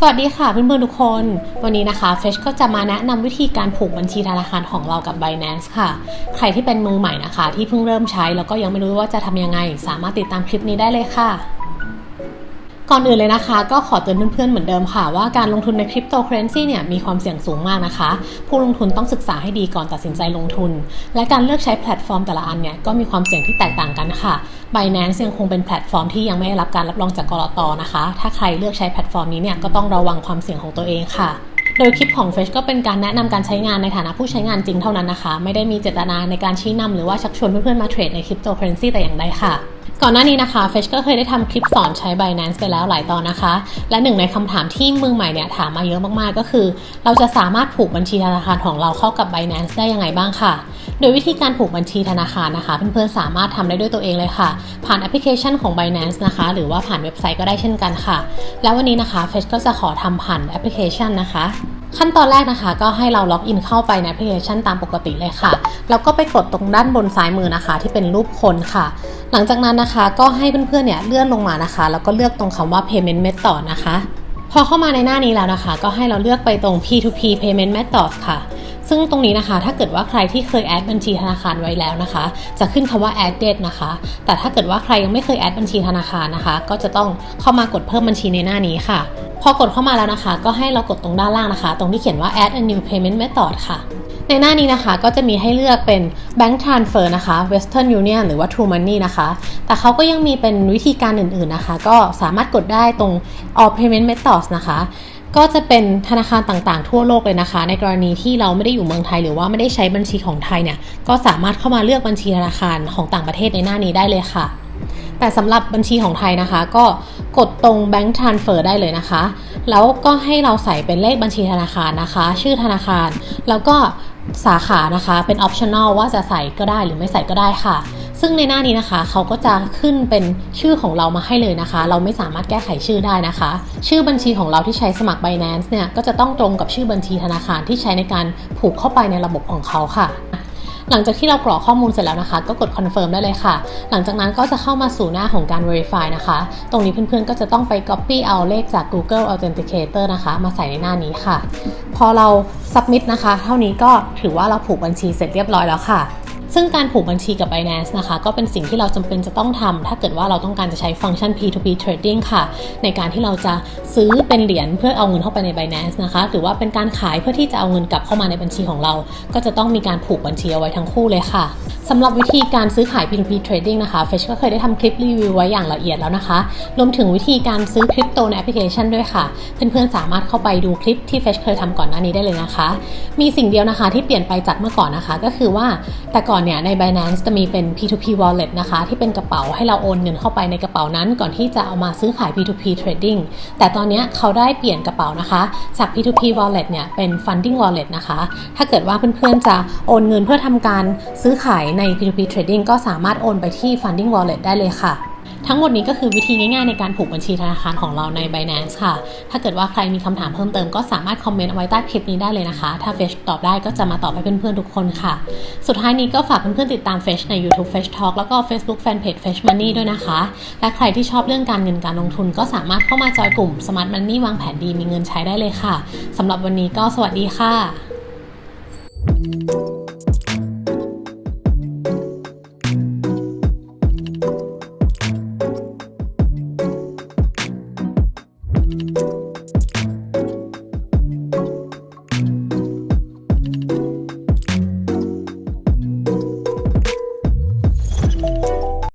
สวัสดีค่ะเพื่อนๆทุกคน วันนี้นะคะเฟชก็จะมาแนะนำวิธีการผูกบัญชีธนาคารของเรากับ Binance ค่ะ ใครที่เป็นมือใหม่นะคะ ที่เพิ่งเริ่มใช้แล้วก็ยังไม่รู้ว่าจะทำยังไง สามารถติดตามคลิปนี้ได้เลยค่ะ ก่อนอื่นเลยนะคะ ก็ขอเตือนเพื่อนๆเหมือนเดิมค่ะ ว่าการลงทุนในคริปโตเคอเรนซีเนี่ยมีความเสี่ยงสูงมากนะคะ ผู้ลงทุนต้องศึกษาให้ดีก่อนตัดสินใจลงทุน และการเลือกใช้แพลตฟอร์มแต่ละอันเนี่ยก็มีความเสี่ยงที่แตกต่างกันค่ะ Binance ยังคงเป็นแพลตฟอร์มที่ยังไม่ได้รับการรับรองจากกรอตนะคะ ถ้าใครเลือกใช้แพลตฟอร์มนี้เนี่ยก็ต้องระวังความเสี่ยงของตัวเองค่ะ โดยคลิปของ Fresh ก็เป็นการแนะนำการใช้งานในฐานะผู้ใช้งานจริงเท่านั้นนะคะ ไม่ได้มีเจตนาในการชี้นำหรือว่าชักชวนเพื่อนๆมาเทรดในคริปโตเคอเรนซีแต่อย่างใดค่ะก่อนหน้านี้นะคะ Fresh ก็เคยได้ทำคลิปสอนใช้ Binance ไปแล้วหลายตอนนะคะ และหนึ่งในคำถามที่มือใหม่เนี่ยถามมาเยอะมากๆ ก็คือ เราจะสามารถผูกบัญชีธนาคารของเราเข้ากับ Binance ได้ยังไงบ้างค่ะ โดยวิธีการผูกบัญชีธนาคารนะคะ เพื่อนๆสามารถทำได้ด้วยตัวเองเลยค่ะ ผ่านแอปพลิเคชันของ Binance นะคะ หรือว่าผ่านเว็บไซต์ก็ได้เช่นกันค่ะ แล้ววันนี้นะคะ Fresh ก็จะขอทำผ่านแอปพลิเคชันนะคะขั้นตอนแรกนะคะก็ให้เราล็อกอินเข้าไปในแอปพลิเคชันตามปกติเลยค่ะ แล้วก็ไปกดตรงด้านบนซ้ายมือนะคะ ที่เป็นรูปคนค่ะ หลังจากนั้นนะคะก็ให้เพื่อนๆเนี่ยเลื่อนลงมานะคะ แล้วก็เลือกตรงคำว่า payment method นะคะ พอเข้ามาในหน้านี้แล้วนะคะ ก็ให้เราเลือกไปตรง P2P payment method ค่ะ ซึ่งตรงนี้นะคะ ถ้าเกิดว่าใครที่เคยแอดบัญชีธนาคารไว้แล้วนะคะ จะขึ้นคำว่า added นะคะ แต่ถ้าเกิดว่าใครยังไม่เคยแอดบัญชีธนาคารนะคะ ก็จะต้องเข้ามากดเพิ่มบัญชีในหน้านี้ค่ะ พอกดเข้ามาแล้วนะคะ ก็ให้เรากดตรงด้านล่างนะคะ ตรงที่เขียนว่า add a new payment method ค่ะในหน้านี้นะคะก็จะมีให้เลือกเป็น Bank Transfer นะคะ Western Union หรือว่า True Money นะคะ แต่เขาก็ยังมีเป็นวิธีการอื่นๆนะคะ ก็สามารถกดได้ตรง All Payment Methods นะคะ ก็จะเป็นธนาคารต่างๆ ทั่วโลกเลยนะคะ ในกรณีที่เราไม่ได้อยู่เมืองไทย หรือว่าไม่ได้ใช้บัญชีของไทยเนี่ยก็สามารถเข้ามาเลือกบัญชีธนาคารของต่างประเทศในหน้านี้ได้เลยค่ะ แต่สำหรับบัญชีของไทยนะคะ ก็กดตรง Bank Transfer ได้เลยนะคะ แล้วก็ให้เราใส่เป็นเลขบัญชีธนาคารนะคะ ชื่อธนาคาร แล้วก็สาขานะคะเป็น optional ว่าจะใส่ก็ได้หรือไม่ใส่ก็ได้ค่ะ ซึ่งในหน้านี้นะคะเขาก็จะขึ้นเป็นชื่อของเรามาให้เลยนะคะ เราไม่สามารถแก้ไขชื่อได้นะคะ ชื่อบัญชีของเราที่ใช้สมัคร Binance เนี่ยก็จะต้องตรงกับชื่อบัญชีธนาคารที่ใช้ในการผูกเข้าไปในระบบของเขาค่ะหลังจากที่เรากรอกข้อมูลเสร็จแล้วนะคะ ก็กด confirm ได้เลยค่ะ หลังจากนั้นก็จะเข้ามาสู่หน้าของการ verify นะคะ ตรงนี้เพื่อนๆ ก็จะต้องไป copy เอาเลขจาก Google Authenticator นะคะ มาใส่ในหน้านี้ค่ะ พอเรา submit นะคะ เท่านี้ก็ถือว่าเราผูกบัญชีเสร็จเรียบร้อยแล้วค่ะ ซึ่งการผูกบัญชีกับ Binance นะคะ ก็เป็นสิ่งที่เราจำเป็นจะต้องทำถ้าเกิดว่าเราต้องการจะใช้ฟังก์ชัน P2P trading ค่ะ ในการที่เราจะซื้อเป็นเหรียญเพื่อเอาเงินเข้าไปใน Binance นะคะ หรือว่าเป็นการขายเพื่อที่จะเอาเงินกลับเข้ามาในบัญชีของเรา ก็จะต้องมีการผูกบัญชีเอาไว้ทั้งคู่เลยค่ะ สำหรับวิธีการซื้อขาย P2P trading นะคะ Fish ก็เคยได้ทำคลิปรีวิวไว้อย่างละเอียดแล้วนะคะ รวมถึงวิธีการซื้อคริปโตในแอปพลิเคชันด้วยค่ะ เพื่อนๆ สามารถเข้าไปดูคลิปที่ Fish เคยทำก่อนหน้านี้ได้เลยนะคะ มีสิ่งเดียวนะคะที่เปลี่ยนไปจากเมื่อก่อนนะคะ ก็คือว่าแต่ก่อนเนี่ยใน Binance จะมีเป็น P2P wallet นะคะ ที่เป็นกระเป๋าให้เราโอนเงินเข้าไปในกระเป๋านั้น ก่อนที่จะเอามาซื้อขาย P2P trading แต่ตอนนี้เขาได้เปลี่ยนกระเป๋านะคะ จาก P2P wallet เนี่ยเป็น funding wallet นะคะ ถ้าเกิดว่าเพื่อนๆจะโอนเงินเพื่อทำการซื้อขายใน P2P trading ก็สามารถโอนไปที่ funding wallet ได้เลยค่ะ ทั้งหมดนี้ก็คือวิธีง่ายๆในการผูกบัญชีธนาคารของเราใน Binance ค่ะ ถ้าเกิดว่าใครมีคำถามเพิ่มเติมก็สามารถคอมเมนต์เอาไว้ใต้คลิปนี้ได้เลยนะคะ ถ้าเฟชตอบได้ก็จะมาตอบให้เพื่อนๆทุกคนค่ะ สุดท้ายนี้ก็ฝากเพื่อนๆติดตามเฟชใน YouTube Fresh Talk แล้วก็ Facebook Fanpage Fresh Money ด้วยนะคะ และใครที่ชอบเรื่องการเงินการลงทุนก็สามารถเข้ามาจอยกลุ่ม Smart Money วางแผนดีมีเงินใช้ได้เลยค่ะสำหรับวันนี้ก็สวัสดีค่ะ